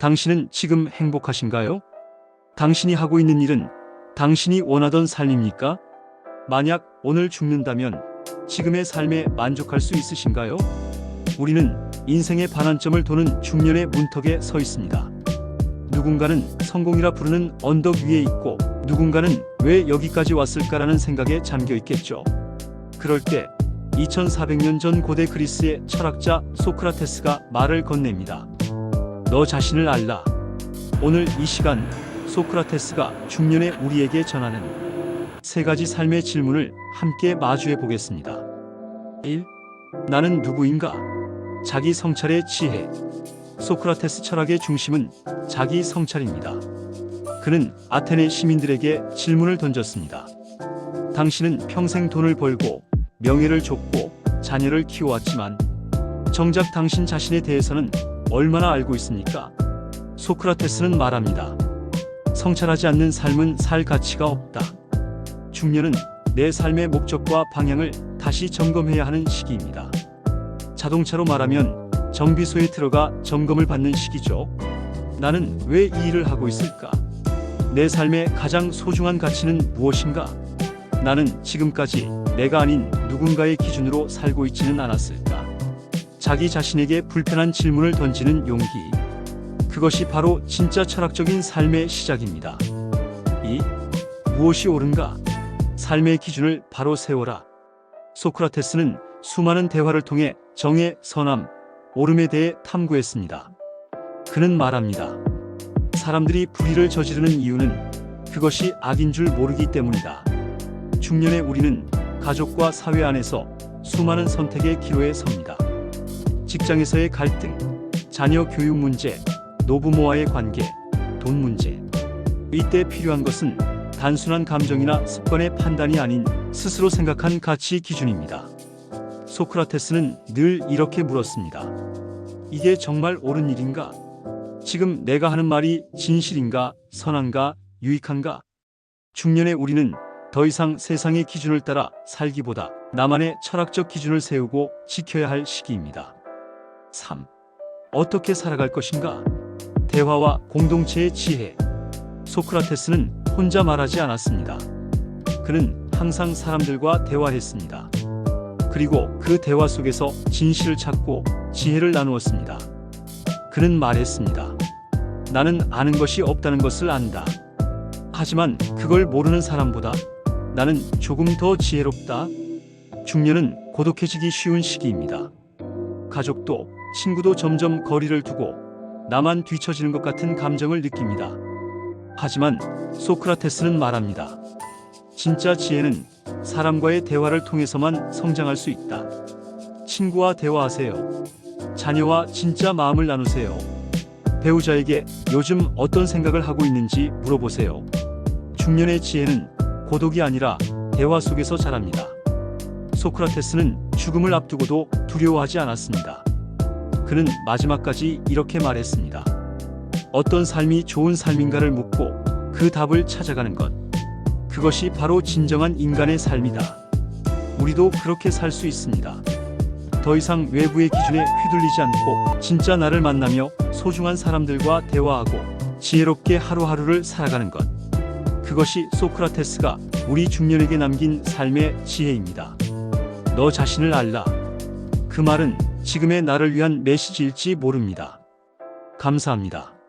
당신은 지금 행복하신가요? 당신이 하고 있는 일은 당신이 원하던 삶입니까? 만약 오늘 죽는다면 지금의 삶에 만족할 수 있으신가요? 우리는 인생의 반환점을 도는 중년의 문턱에 서 있습니다. 누군가는 성공이라 부르는 언덕 위에 있고 누군가는 왜 여기까지 왔을까라는 생각에 잠겨 있겠죠. 그럴 때 2400년 전 고대 그리스의 철학자 소크라테스가 말을 건넵니다. 너 자신을 알라. 오늘 이 시간 소크라테스가 중년의 우리에게 전하는 세 가지 삶의 질문을 함께 마주해 보겠습니다. 1. 나는 누구인가? 자기 성찰의 지혜. 소크라테스 철학의 중심은 자기 성찰입니다. 그는 아테네 시민들에게 질문을 던졌습니다. 당신은 평생 돈을 벌고 명예를 줬고 자녀를 키워왔지만 정작 당신 자신에 대해서는 얼마나 알고 있습니까? 소크라테스는 말합니다. 성찰하지 않는 삶은 살 가치가 없다. 중년은 내 삶의 목적과 방향을 다시 점검해야 하는 시기입니다. 자동차로 말하면 정비소에 들어가 점검을 받는 시기죠. 나는 왜 이 일을 하고 있을까? 내 삶의 가장 소중한 가치는 무엇인가? 나는 지금까지 내가 아닌 누군가의 기준으로 살고 있지는 않았을까? 자기 자신에게 불편한 질문을 던지는 용기. 그것이 바로 진짜 철학적인 삶의 시작입니다. 2. 무엇이 옳은가? 삶의 기준을 바로 세워라. 소크라테스는 수많은 대화를 통해 정의, 선함, 옳음에 대해 탐구했습니다. 그는 말합니다. 사람들이 불의를 저지르는 이유는 그것이 악인 줄 모르기 때문이다. 중년의 우리는 가족과 사회 안에서 수많은 선택의 기로에 섭니다. 직장에서의 갈등, 자녀 교육 문제, 노부모와의 관계, 돈 문제. 이때 필요한 것은 단순한 감정이나 습관의 판단이 아닌 스스로 생각한 가치 기준입니다. 소크라테스는 늘 이렇게 물었습니다. 이게 정말 옳은 일인가? 지금 내가 하는 말이 진실인가, 선한가, 유익한가? 중년의 우리는 더 이상 세상의 기준을 따라 살기보다 나만의 철학적 기준을 세우고 지켜야 할 시기입니다. 3. 어떻게 살아갈 것인가? 대화와 공동체의 지혜. 소크라테스는 혼자 말하지 않았습니다. 그는 항상 사람들과 대화했습니다. 그리고 그 대화 속에서 진실을 찾고 지혜를 나누었습니다. 그는 말했습니다. 나는 아는 것이 없다는 것을 안다. 하지만 그걸 모르는 사람보다 나는 조금 더 지혜롭다. 중년은 고독해지기 쉬운 시기입니다. 가족도 친구도 점점 거리를 두고 나만 뒤처지는 것 같은 감정을 느낍니다. 하지만 소크라테스는 말합니다. 진짜 지혜는 사람과의 대화를 통해서만 성장할 수 있다. 친구와 대화하세요. 자녀와 진짜 마음을 나누세요. 배우자에게 요즘 어떤 생각을 하고 있는지 물어보세요. 중년의 지혜는 고독이 아니라 대화 속에서 자랍니다. 소크라테스는 죽음을 앞두고도 두려워하지 않았습니다. 그는 마지막까지 이렇게 말했습니다. 어떤 삶이 좋은 삶인가를 묻고 그 답을 찾아가는 것. 그것이 바로 진정한 인간의 삶이다. 우리도 그렇게 살 수 있습니다. 더 이상 외부의 기준에 휘둘리지 않고 진짜 나를 만나며 소중한 사람들과 대화하고 지혜롭게 하루하루를 살아가는 것. 그것이 소크라테스가 우리 중년에게 남긴 삶의 지혜입니다. 너 자신을 알라. 그 말은 지금의 나를 위한 메시지일지 모릅니다. 감사합니다.